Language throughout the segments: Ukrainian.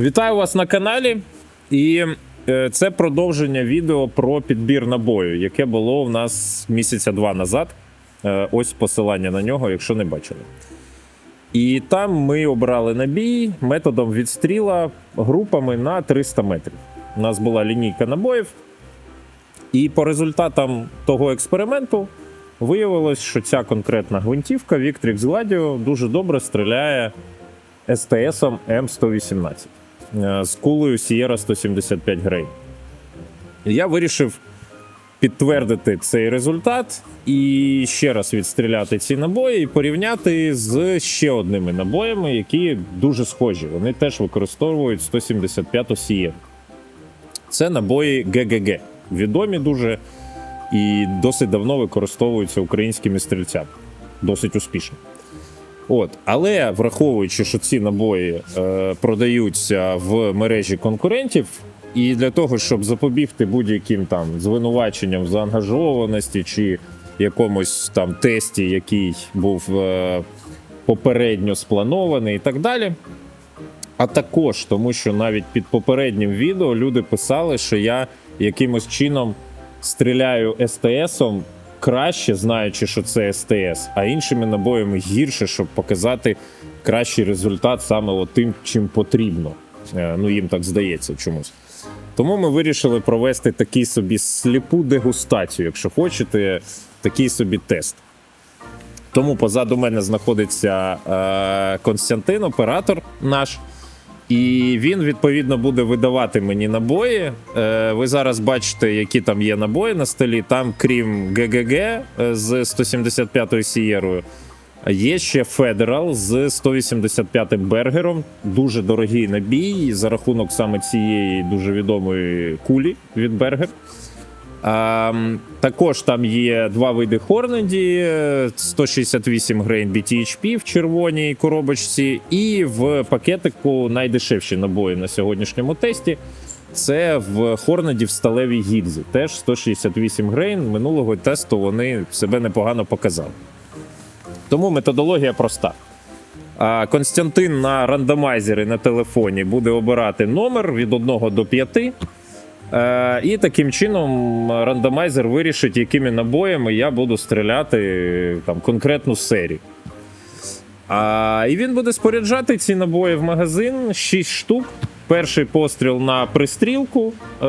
Вітаю вас на каналі. І е, це продовження відео про підбір набою, яке було у нас місяця два назад. Е, ось посилання на нього, якщо не бачили. І там ми обрали набій методом відстріла групами на 300 метрів. У нас була лінійка набоїв. І по результатам того експерименту виявилось, що ця конкретна гвинтівка Victrix Gladio дуже добре стріляє СТСом М118 е, з кулею Sierra 175 Грей. Я вирішив підтвердити цей результат і ще раз відстріляти ці набої і порівняти з ще одними набоями, які дуже схожі. Вони теж використовують 175 Sierra. Це набої ГГГ. Відомі дуже і досить давно використовуються українськими стрільцями. Досить успішно. От, але враховуючи, що ці набої е, продаються в мережі конкурентів, і для того, щоб запобігти будь-яким там звинуваченням заангажованості чи якомусь там тесті, який був е, попередньо спланований, і так далі. А також тому, що навіть під попереднім відео люди писали, що я якимось чином стріляю СТСом краще, знаючи, що це СТС, а іншими набоями гірше, щоб показати кращий результат саме тим, чим потрібно. Е, Ну, їм так здається чомусь. Тому ми вирішили провести такий собі сліпу дегустацію, якщо хочете, такий собі тест. Тому позаду мене знаходиться е, Константин, оператор наш. І він відповідно буде видавати мені набої. Е, ви зараз бачите, які там є набої на столі. Там, крім ГГГ е, з 175-ю Сієрою, є ще Федерал з 185 Бергером. Дуже дорогий набій за рахунок саме цієї дуже відомої кулі від Бергер. Також там є два види Хорнеді, е, 168 грейн BTHP в червоній коробочці, і в пакетику найдешевші набої на сьогоднішньому тесті. Це в Хорнеді в сталевій гільзі. Теж 168 грейн. Минулого тесту вони себе непогано показали. Тому методологія проста. Константин на рандомайзері на телефоні буде обирати номер від 1 до 5. Е, і таким чином рандомайзер вирішить, якими набоями я буду стріляти е, там, конкретну серію. А, і він буде споряджати ці набої в магазин 6 штук. Перший постріл на пристрілку е,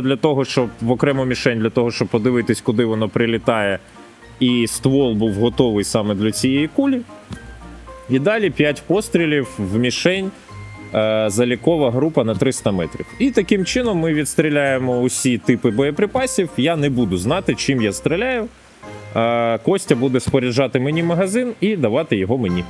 для того, щоб в окрему мішень, для того, щоб подивитись, куди воно прилітає. І ствол був готовий саме для цієї кулі. І далі 5 пострілів в мішень е, залікова група на 300 метрів. І таким чином ми відстріляємо усі типи боєприпасів. Я не буду знати, чим я стріляю. Е, Костя буде споряджати мені магазин і давати його мені.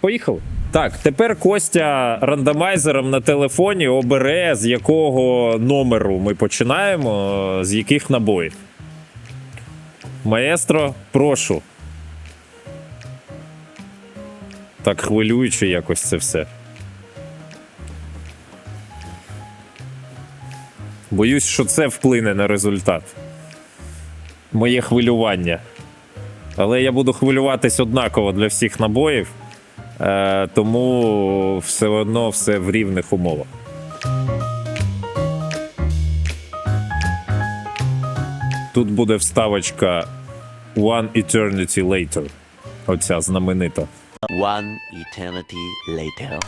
Поїхали. Так, тепер Костя рандомайзером на телефоні обере, з якого номеру ми починаємо, е, з яких набоїв. Маестро, прошу. Так хвилююче якось це все. Боюсь, що це вплине на результат. Моє хвилювання. Але я буду хвилюватись однаково для всіх набоїв, е, тому все одно все в рівних умовах. Тут буде вставочка One Eternity Later. Оця знаменита. One eternity later.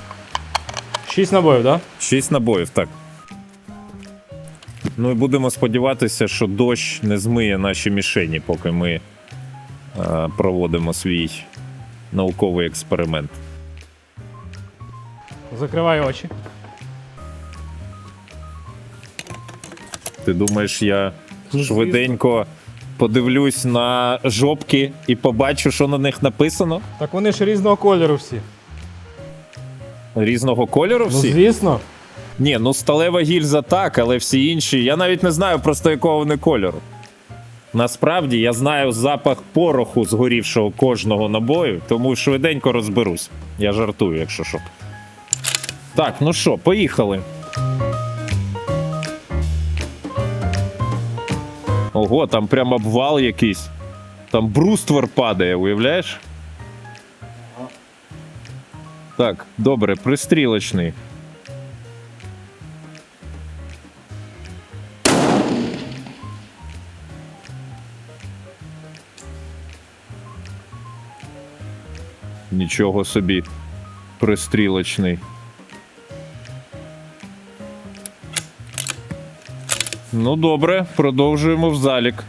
Шість набоїв, так? Да? Шість набоїв, так. Ну і будемо сподіватися, що дощ не змиє наші мішені, поки ми е, проводимо свій науковий експеримент. Закривай очі. Ти думаєш, я швиденько подивлюсь на жопки і побачу, що на них написано? Так вони ж різного кольору всі. Різного кольору Ну, всі? звісно. Ні, ну сталева гільза так, але всі інші. Я навіть не знаю просто якого вони кольору. Насправді я знаю запах пороху згорівшого кожного набою, тому швиденько розберусь. Я жартую, якщо що. Так, ну що, поїхали. Ого, там прям обвал якийсь. Там бруствер падає, уявляєш? Так, добре, пристрілочний. Нічого собі пристрілочний. Ну, добре, продовжуємо в залік.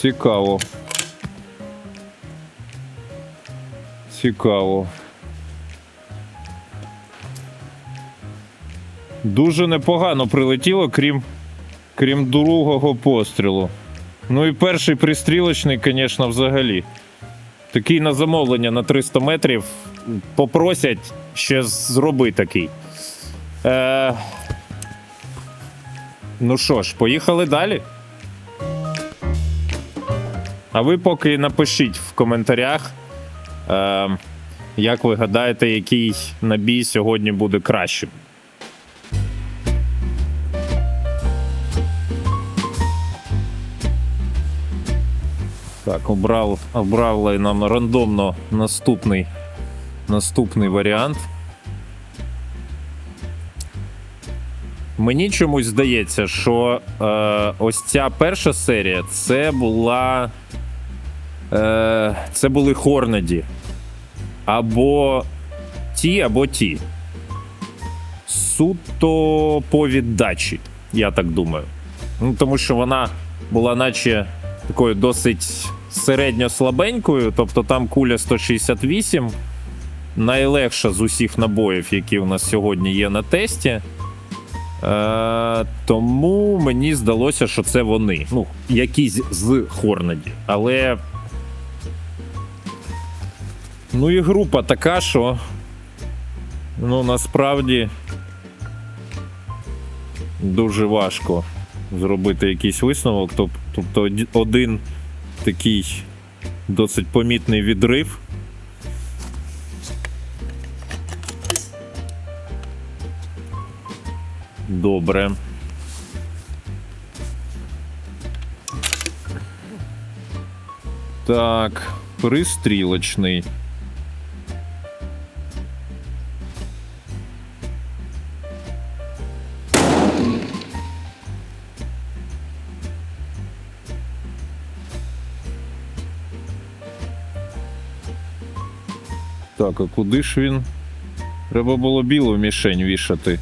Цікаво. Цікаво. Дуже непогано прилетіло, крім, крім другого пострілу. Ну і перший пристрілочний, звісно, взагалі. Такий на замовлення на 300 метрів. Попросять ще зроби такий. Е... Ну що ж, поїхали далі. А ви поки напишіть в коментарях, е, як ви гадаєте, який набій сьогодні буде кращим. Так, обрав, обрали нам рандомно наступний, наступний варіант. Мені чомусь здається, що е, ось ця перша серія це була. Е, це були Хорнеді. Або ті, або ті. Суто по віддачі, я так думаю. Ну, тому що вона була, наче такою досить середньо слабенькою, тобто там куля 168, найлегша з усіх набоїв, які у нас сьогодні є на тесті. Е, тому мені здалося, що це вони. Ну, якісь з Хорнеді. Але. Ну і група така, що. Ну, насправді. Дуже важко зробити якийсь висновок. Тобто один такий досить помітний відрив. Добре. Так, пристрілочний. Так, а куди ж він? Треба було білу мішень вішати.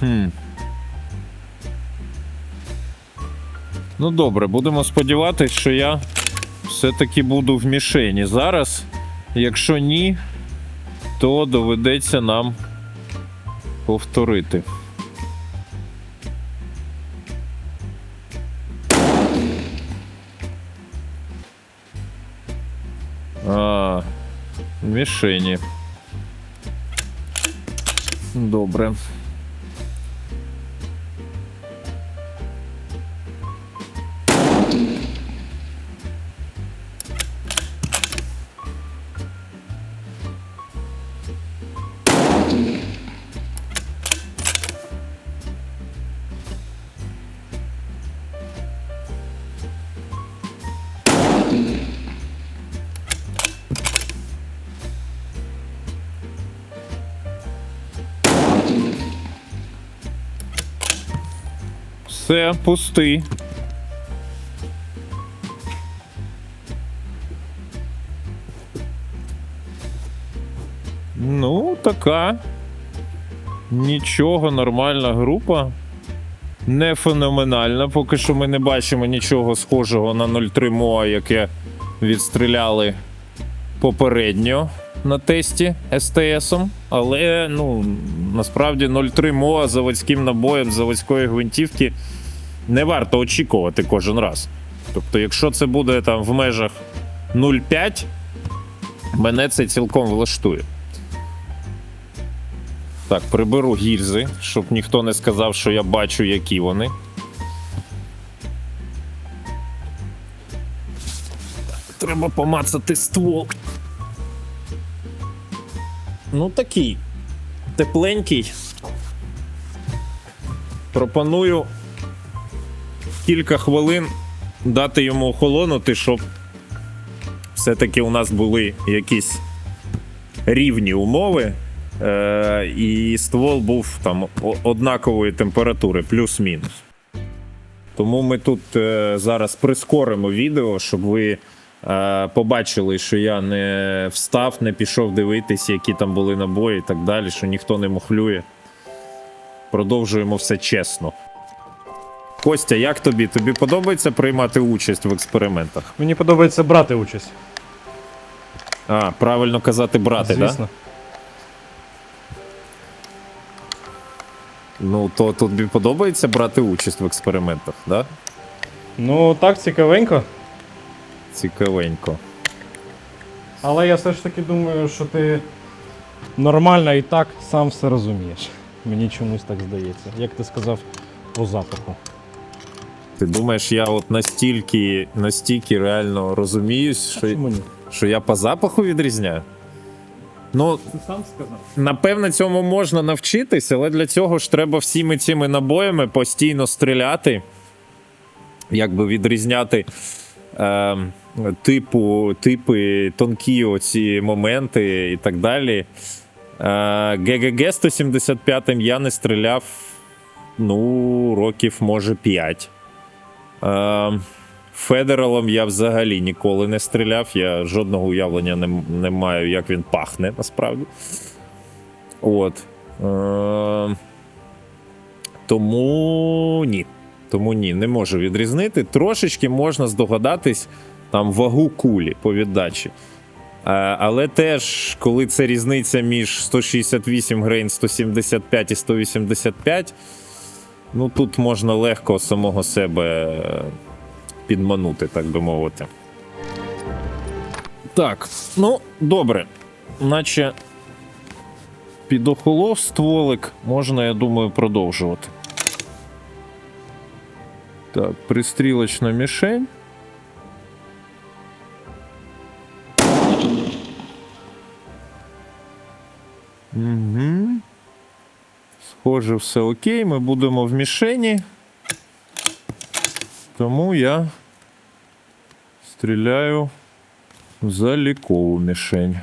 Хм. Ну добре, будемо сподіватися, що я все-таки буду в мішені зараз. Якщо ні, то доведеться нам повторити. Мішені. Добре. Все, пустий. Ну, така. Нічого, нормальна група. Не феноменальна. Поки що ми не бачимо нічого схожого на 03 МОА, яке відстріляли попередньо на тесті СТСом. Але ну, насправді 03 МОА заводським набоєм заводської гвинтівки не варто очікувати кожен раз. Тобто, якщо це буде там в межах 0,5, мене це цілком влаштує. Так, приберу гільзи, щоб ніхто не сказав, що я бачу, які вони. Треба помацати ствол. Ну, такий. Тепленький. Пропоную кілька хвилин дати йому охолонути, щоб все-таки у нас були якісь рівні умови. Е, і ствол був там однакової температури, плюс-мінус. Тому ми тут е, зараз прискоримо відео, щоб ви побачили, що я не встав, не пішов дивитись, які там були набої і так далі, що ніхто не мухлює. Продовжуємо все чесно. Костя, як тобі? Тобі подобається приймати участь в експериментах? Мені подобається брати участь. А, правильно казати брати, так? Да? Ну, то тобі подобається брати участь в експериментах, да? Ну, так, цікавенько. Цікавенько. Але я все ж таки думаю, що ти нормально і так сам все розумієш. Мені чомусь так здається. Як ти сказав по запаху. Ти думаєш, я от настільки, настільки реально розуміюсь, що, Чому ні? що я по запаху відрізняю? Ну, Ти сам сказав. напевно, цьому можна навчитись, але для цього ж треба всіми цими набоями постійно стріляти, якби відрізняти е, типу, типи, тонкі оці моменти і так далі. ГГГ 175 я не стріляв, ну, років, може, 5. Е, Федералом я взагалі ніколи не стріляв. Я жодного уявлення не, не маю, як він пахне насправді. От. Тому ні. Тому ні, не можу відрізнити. Трошечки можна здогадатись там вагу кулі по віддачі. Е, але теж, коли це різниця між 168 грейн, 175 і 185, ну тут можна легко самого себе е, підманути, так би мовити. Так, ну, добре. Наче підохолов стволик, можна, я думаю, продовжувати. Так, пристрілочна мішень. Угу. Схоже, все окей. Ми будемо в мішені. Тому я стріляю в залікову мішень.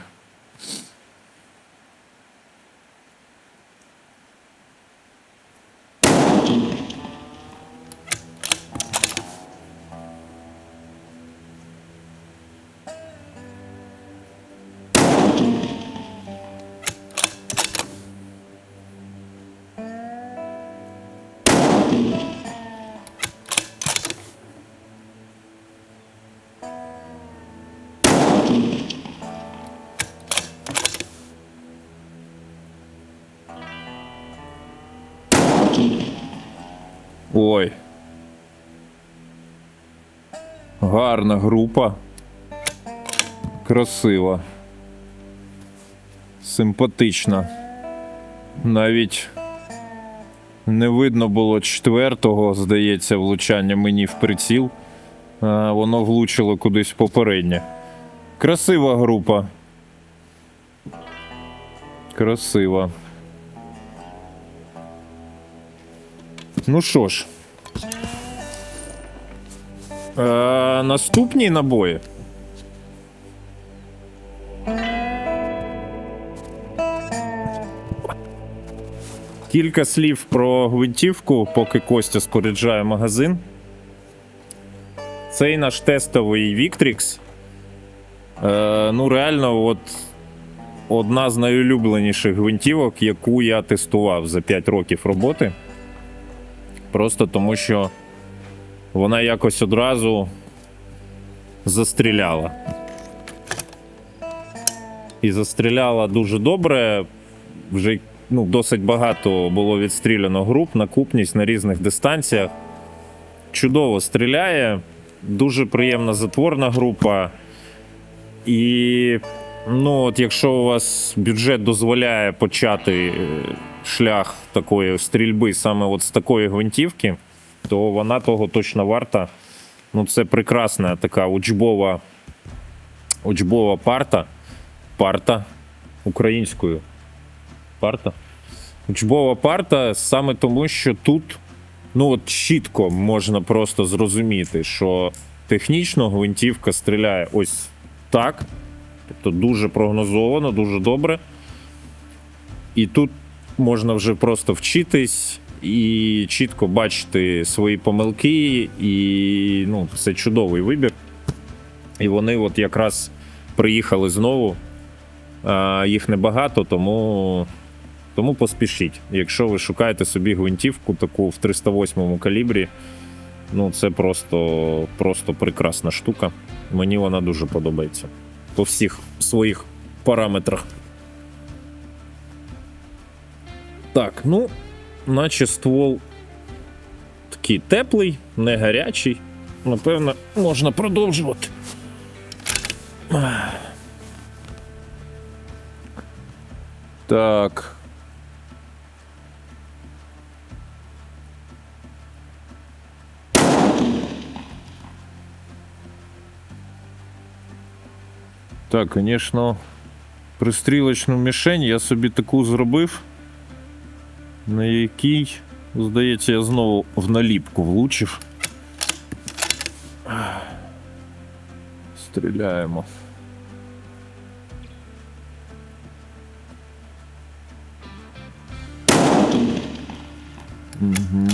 Ой. Гарна група. Красива. Симпатична. Навіть не видно було четвертого, здається, влучання мені в приціл. А, воно влучило кудись попереднє. Красива група. Красива. Ну що ж. Е, наступні набої. Кілька слів про гвинтівку, поки Костя споряджає магазин. Цей наш тестовий Victrix. Е, ну, реально, от одна з найулюбленіших гвинтівок, яку я тестував за 5 років роботи. Просто тому, що вона якось одразу застріляла. І застріляла дуже добре. Вже ну, досить багато було відстріляно груп на купність на різних дистанціях. Чудово стріляє, дуже приємна затворна група. І ну, от якщо у вас бюджет дозволяє почати е, шлях такої стрільби саме от з такої гвинтівки, то вона того точно варта. Ну, це прекрасна така учбова, учбова парта. Парта українською. Парта. Учбова парта саме тому, що тут ну от чітко можна просто зрозуміти, що технічно гвинтівка стріляє ось так. Тобто дуже прогнозовано, дуже добре. І тут можна вже просто вчитись і чітко бачити свої помилки, і ну, це чудовий вибір. І вони от якраз приїхали знову. Їх небагато, тому, тому поспішіть. Якщо ви шукаєте собі гвинтівку таку в 308 калібрі, ну це просто, просто прекрасна штука. Мені вона дуже подобається. По всіх своїх параметрах. Так, ну, наче ствол такий теплий, не гарячий. Напевно, можна продовжувати. Так. Так, звісно, пристрілочну мішень я собі таку зробив, на якій, здається, я знову в наліпку влучив. Стріляємо. Угу.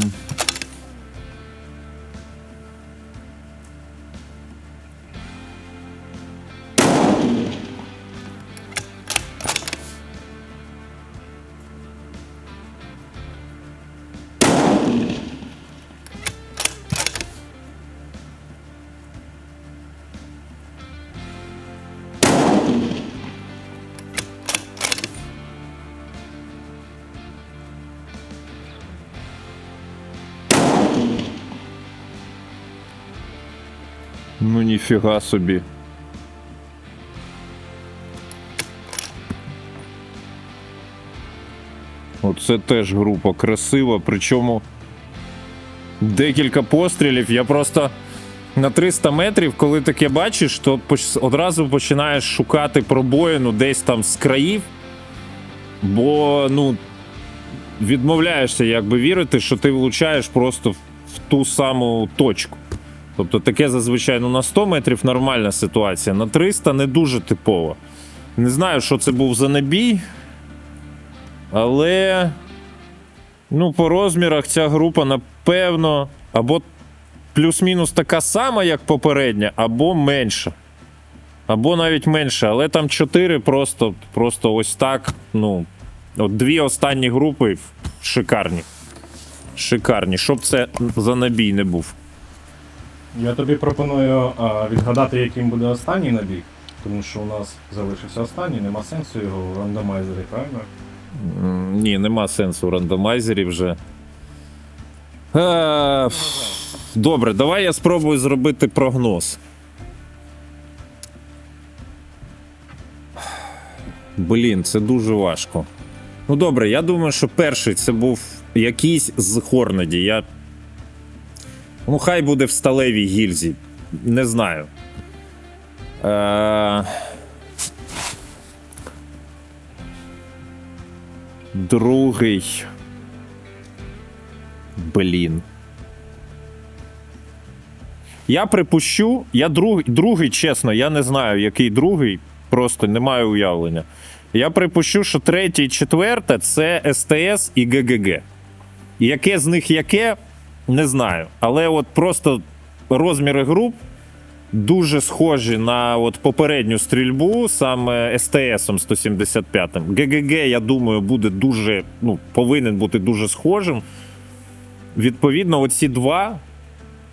Ну ніфіга собі. Оце теж група красива, причому декілька пострілів. Я просто на 300 метрів, коли таке бачиш, то одразу починаєш шукати пробоїну десь там з країв, бо ну, відмовляєшся якби вірити, що ти влучаєш просто в ту саму точку. Тобто таке зазвичай ну, на 100 метрів нормальна ситуація, на 300 не дуже типово. Не знаю, що це був за набій. Але ну, по розмірах ця група, напевно, або плюс-мінус така сама, як попередня, або менша. Або навіть менше, але там 4 просто, просто ось так. Ну, от дві останні групи шикарні. Шикарні. Щоб це за набій не був. Я тобі пропоную а, відгадати, яким буде останній набіг, тому що у нас залишився останній, нема сенсу його в рандомайзері, правильно? М, Ні, нема сенсу в рандомайзері вже. Е, Добре, давай я спробую зробити прогноз. Блін, це дуже важко. Ну добре, я думаю, що перший це був якийсь з Хорнеді. Я... Ну, хай буде в сталевій гільзі. Не знаю. Е... Другий. Блін. Я припущу, я друг, другий, чесно, я не знаю, який другий, просто не маю уявлення. Я припущу, що третє і четверте це СТС і ГГГ. Яке з них яке, не знаю. Але от просто розміри груп дуже схожі на от попередню стрільбу, саме СТСом 175. ГГГ, я думаю, буде дуже, ну, повинен бути дуже схожим. Відповідно, оці два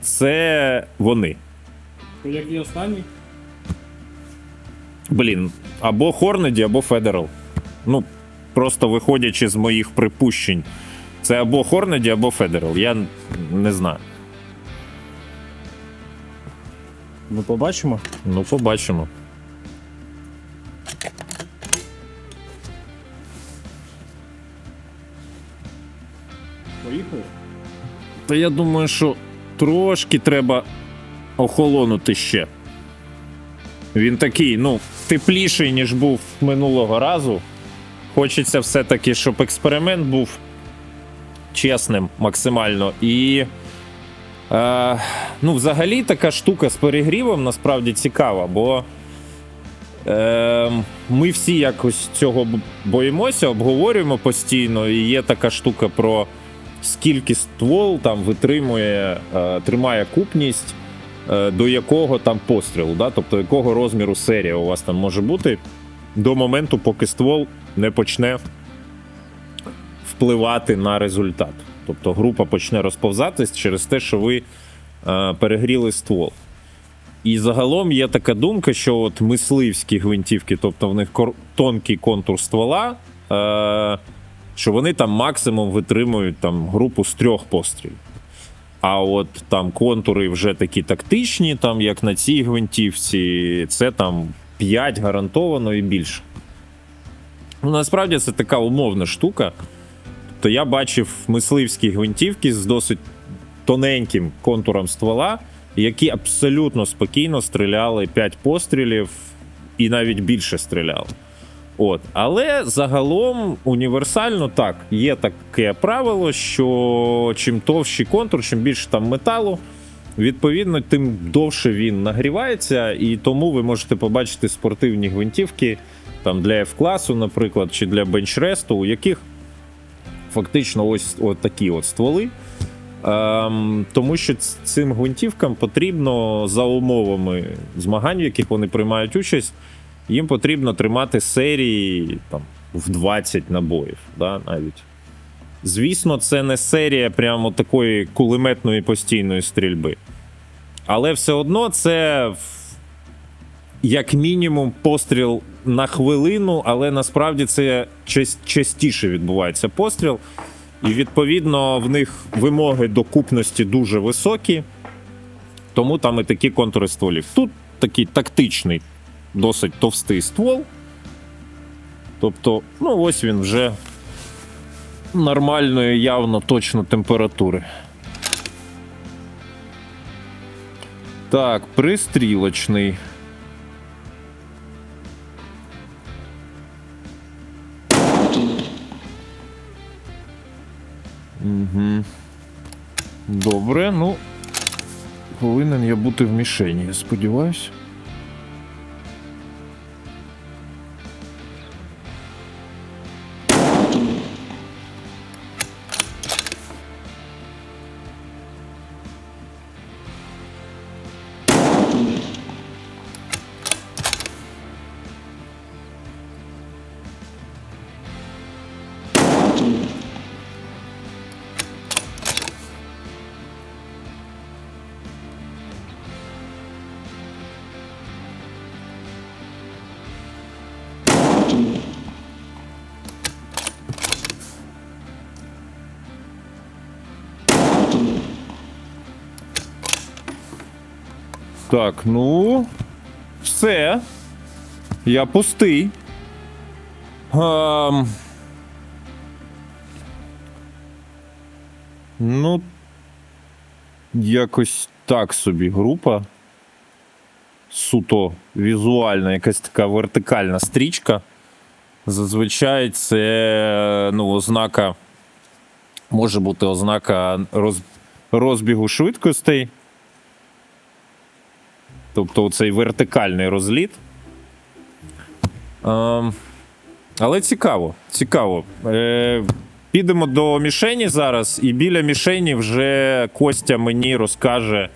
це вони. Який останній? Блін, або Хорнеді, або Федерал. Ну, просто виходячи з моїх припущень. Це або Хорнеді, або Федерал. Я не знаю. Ми побачимо. Ну, побачимо. тепло. Та я думаю, що трошки треба охолонути ще. Він такий, ну, тепліший, ніж був минулого разу. Хочеться все-таки, щоб експеримент був чесним максимально. І. Е, ну, взагалі, така штука з перегрівом насправді цікава, бо е, ми всі якось цього боїмося, обговорюємо постійно, і є така штука про скільки ствол там витримує, е, тримає купність, е, до якого там пострілу, да? тобто якого розміру серія у вас там може бути до моменту, поки ствол не почне впливати на результат. Тобто група почне розповзатись через те, що ви е, перегріли ствол. І загалом є така думка, що от мисливські гвинтівки, тобто в них тонкий контур ствола, е, що вони там максимум витримують там групу з трьох пострілів. А от там контури вже такі тактичні, там як на цій гвинтівці, це там 5 гарантовано і більше. Ну, насправді це така умовна штука. Тобто я бачив мисливські гвинтівки з досить тоненьким контуром ствола, які абсолютно спокійно стріляли 5 пострілів і навіть більше стріляли. От. Але загалом універсально так, є таке правило, що чим товщий контур, чим більше там металу, відповідно, тим довше він нагрівається, і тому ви можете побачити спортивні гвинтівки там для F-класу, наприклад, чи для бенчресту, у яких фактично ось от такі от стволи. Ем, тому що цим гвинтівкам потрібно за умовами змагань, в яких вони приймають участь, їм потрібно тримати серії там, в 20 набоїв, да, навіть. Звісно, це не серія прямо такої кулеметної постійної стрільби. Але все одно це як мінімум постріл на хвилину, але насправді це частіше відбувається постріл. І відповідно в них вимоги до купності дуже високі, тому там і такі контури стволів. Тут такий тактичний, досить товстий ствол. Тобто, ну ось він вже нормальної, явно точно температури. Так, пристрілочний. Угу. Добре, ну. Повинен я бути в мішені, я сподіваюся. Так, ну. Все. Я пустий. Ем... Ну. Якось так собі група. Суто візуальна, якась така вертикальна стрічка. Зазвичай це ну, ознака. Може бути ознака роз, розбігу швидкостей. Тобто цей вертикальний розліт. Ем, але цікаво, цікаво. Е, підемо до мішені зараз, і біля мішені вже Костя мені розкаже,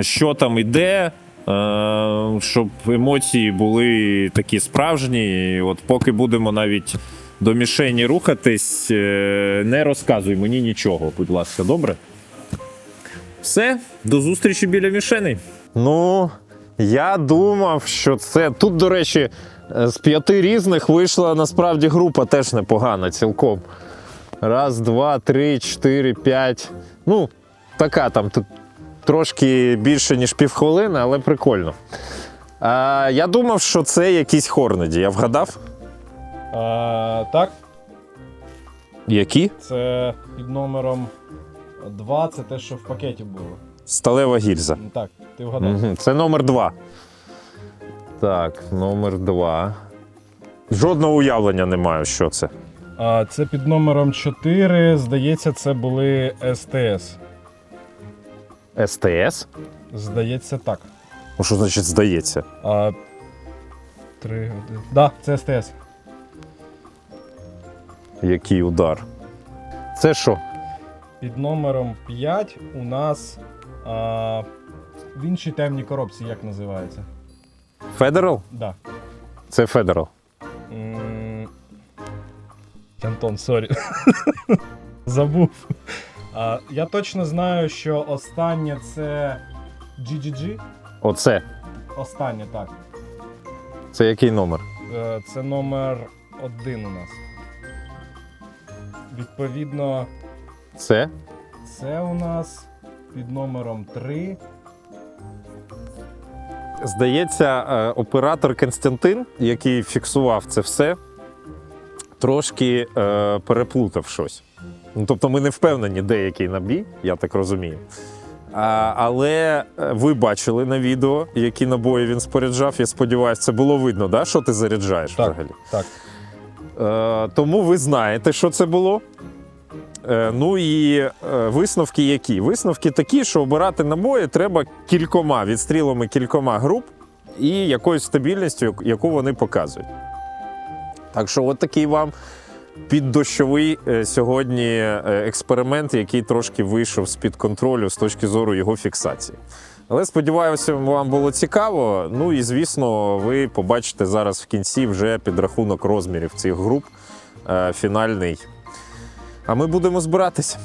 що там іде, е, щоб емоції були такі справжні. От поки будемо навіть до мішені рухатись, е, не розказуй мені нічого, будь ласка, добре? Все, до зустрічі біля мішени. Ну, я думав, що це. Тут, до речі, е, з п'яти різних вийшла насправді група теж непогана цілком. Раз, два, три, чотири, п'ять. Ну, така там тут трошки більше, ніж півхвилини, але прикольно. А, я думав, що це якісь хорнеді. Я вгадав? А, так. Які? Це під номером 2, це те, що в пакеті було. Сталева гільза. Так, ти вгадав. Це номер два. Так, номер два. Жодного уявлення не маю, що це. А це під номером 4, здається, це були СТС. СТС? Здається, так. Ну, що значить здається? А, 3 години. Да, це СТС. Який удар. Це що? Під номером 5 у нас а, в іншій темній коробці, як називається? Федерал? Да. Це Федерал. М, Антон, сорі. Забув. А, я точно знаю, що останнє це GGG. Оце. Останнє, так. Це який номер? Е, Це номер один у нас. Відповідно, Це? це у нас під номером 3. Здається, е, оператор Константин, який фіксував це все, трошки е, переплутав щось. Ну, тобто ми не впевнені, де який набій, я так розумію. А, але е, ви бачили на відео, які набої він споряджав. Я сподіваюся, це було видно, да, що ти заряджаєш Так. взагалі. Так. Е, тому ви знаєте, що це було. Е, ну і е, висновки які? Висновки такі, що обирати набої треба кількома відстрілами кількома груп і якоюсь стабільністю, яку- вони показують. Так що, от такий вам піддощовий е, сьогодні експеримент, який трошки вийшов з-під контролю з точки зору його фіксації. Але сподіваюся, вам було цікаво. Ну і звісно, ви побачите зараз в кінці вже підрахунок розмірів цих груп фінальний. А ми будемо збиратися.